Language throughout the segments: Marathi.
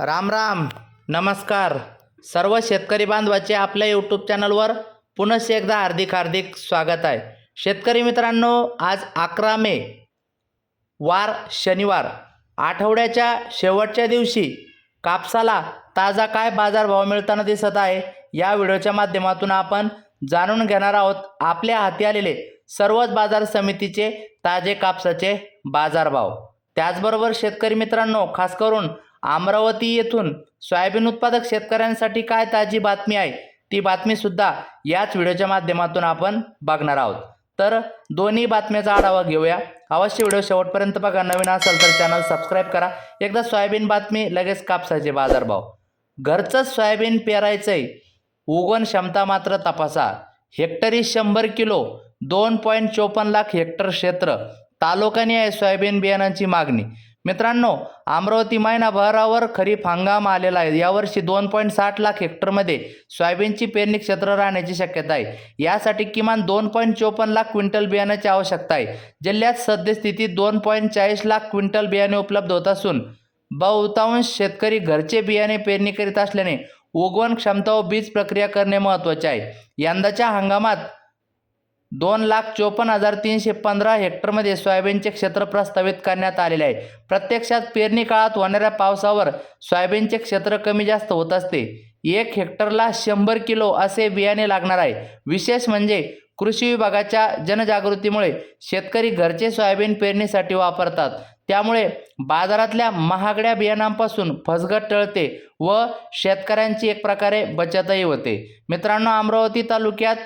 राम राम नमस्कार. सर्व शेतकरी बांधवाचे आपल्या यूट्यूब चॅनलवर पुनश्च एकदा हार्दिक हार्दिक स्वागत आहे. शेतकरी मित्रांनो आज अकरा मे वार शनिवार. आठवड्याच्या शेवटच्या दिवशी कापसाला ताजा काय बाजारभाव मिळताना दिसत आहे या व्हिडिओच्या माध्यमातून आपण जाणून घेणार आहोत आपल्या हाती आलेले सर्वच बाजार समितीचे ताजे कापसाचे बाजारभाव. त्याचबरोबर शेतकरी मित्रांनो खास करून अमरावती येथून सोयाबीन उत्पादक शेतकऱ्यांसाठी काय ताजी बातमी आहे ती बातमीसुद्धा याच व्हिडिओच्या माध्यमातून आपण बघणार आहोत. तर दोन्ही बातम्याचा आढावा घेऊया. अवश्य व्हिडिओ शेवटपर्यंत बघा. नवीन असेल तर चॅनल सबस्क्राईब करा. एकदा सोयाबीन बातमी लगेच कापसाचे बाजारभाव. घरचंच सोयाबीन पेरायचं आहे उगवण क्षमता मात्र तपासा. हेक्टरी शंभर किलो दोन पॉईंट चोपन्न लाख हेक्टर क्षेत्र. तालुकानी आहे सोयाबीन बियाणांची मागणी. मित्रांनो अमरावती महिनाभरावर खरीप हंगाम आलेला आहे. यावर्षी दोन पॉईंट साठ लाख हेक्टरमध्ये सोयाबीनची पेरणी क्षेत्र राहण्याची शक्यता आहे. यासाठी किमान दोन पॉईंट चोपन्न लाख क्विंटल बियाण्याची आवश्यकता आहे. जिल्ह्यात सद्यस्थितीत दोन पॉईंट चाळीस लाख क्विंटल बियाणे उपलब्ध होत असून बहुतांश शेतकरी घरचे बियाणे पेरणी करीत असल्याने उगवण क्षमता व बीज प्रक्रिया करणे महत्त्वाचे आहे. यंदाच्या हंगामात दोन लाख चोपन्न हजार तीनशे पंधरा हेक्टरमध्ये सोयाबीनचे क्षेत्र प्रस्तावित करण्यात आलेले आहे. प्रत्यक्षात पेरणी काळात होणाऱ्या पावसावर सोयाबीनचे क्षेत्र कमी जास्त होत असते. एक हेक्टरला शंभर किलो असे बियाणे लागणार आहे. विशेष म्हणजे कृषी विभागाच्या जनजागृतीमुळे शेतकरी घरचे सोयाबीन पेरणीसाठी वापरतात. त्यामुळे बाजारातल्या महागड्या बियाणांपासून फसगत टळते व शेतकऱ्यांची एक प्रकारे बचतही होते. मित्रांनो अमरावती तालुक्यात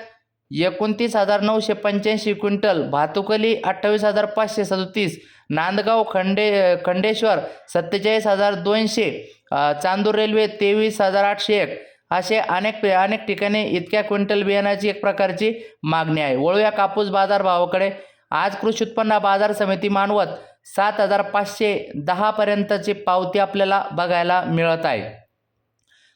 एकोणतीस हजार नऊशे पंच्याऐंशी क्विंटल भातुकली अठ्ठावीस हजार पाचशे सदतीस नांदगाव खंडे खंडेश्वर सत्तेचाळीस हजार दोनशे चांदूर रेल्वे तेवीस हजार आठशे एक असे अनेक अनेक ठिकाणी इतक्या क्विंटल बियाणाची एक प्रकारची मागणी आहे. वळूया कापूस बाजार भावाकडे. आज कृषी उत्पन्न बाजार समिती मानवत सात हजार पाचशे दहापर्यंतची पावती आपल्याला बघायला मिळत आहे.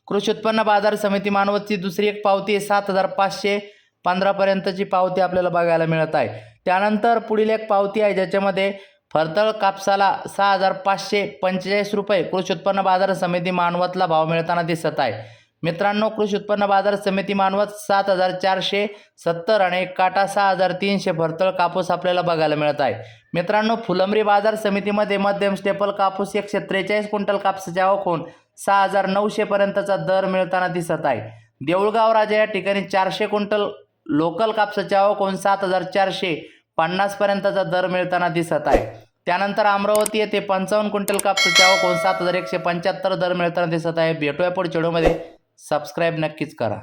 कृषी उत्पन्न बाजार समिती मानवतची दुसरी एक पावती सात हजार पाचशे पंधरापर्यंतची पावती आपल्याला बघायला मिळत आहे. त्यानंतर पुढील एक पावती आहे ज्याच्यामध्ये फरतळ कापसाला सहा हजार पाचशे पंचेचाळीस रुपये कृषी उत्पन्न बाजार समिती मानवतला भाव मिळताना दिसत आहे. मित्रांनो कृषी उत्पन्न बाजार समिती मानवत सात हजार चारशे सत्तर आणि काटा सहा हजार तीनशे भरतळ कापूस आपल्याला बघायला मिळत आहे. मित्रांनो फुलंबरी बाजार समितीमध्ये मध्यम स्टेपल कापूस एकशे त्रेचाळीस क्विंटल कापसाची आवक होऊन सहा हजार नऊशेपर्यंतचा दर मिळताना दिसत आहे. देऊळगाव राजा या ठिकाणी चारशे क्विंटल लोकल कापसाची आवक होऊन सात हजार चारशे पन्नासपर्यंतचा दर मिळताना दिसत आहे. त्यानंतर अमरावती येथे पंचावन्न क्विंटल कापसाची आवक होऊन सात हजार एकशे पंच्याहत्तर दर मिळताना दिसत आहे. भेटूया पुढच्या व्हिडिओमध्ये. सबस्क्राईब नक्कीच करा.